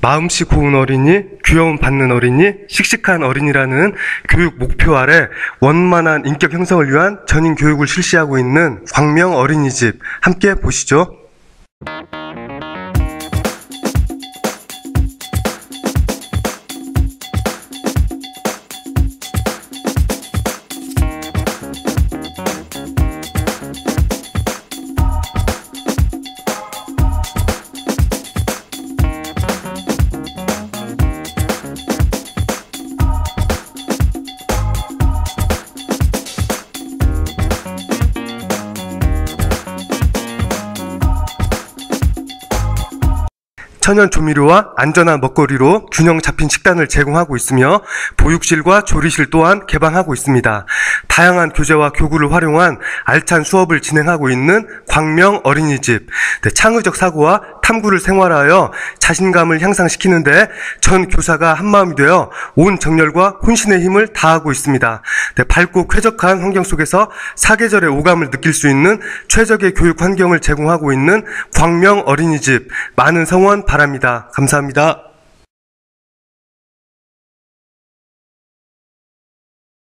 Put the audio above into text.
마음씨 고운 어린이, 귀여움 받는 어린이, 씩씩한 어린이라는 교육 목표 아래 원만한 인격 형성을 위한 전인 교육을 실시하고 있는 광명 어린이집 함께 보시죠. 천연 조미료와 안전한 먹거리로 균형 잡힌 식단을 제공하고 있으며 보육실과 조리실 또한 개방하고 있습니다. 다양한 교재와 교구를 활용한 알찬 수업을 진행하고 있는 광명 어린이집. 네, 창의적 사고와 탐구를 생활하여 자신감을 향상시키는데 전 교사가 한마음이 되어 온 정열과 혼신의 힘을 다하고 있습니다. 네, 밝고 쾌적한 환경 속에서 사계절의 오감을 느낄 수 있는 최적의 교육 환경을 제공하고 있는 광명 어린이집 많은 성원 바랍니다. 감사합니다.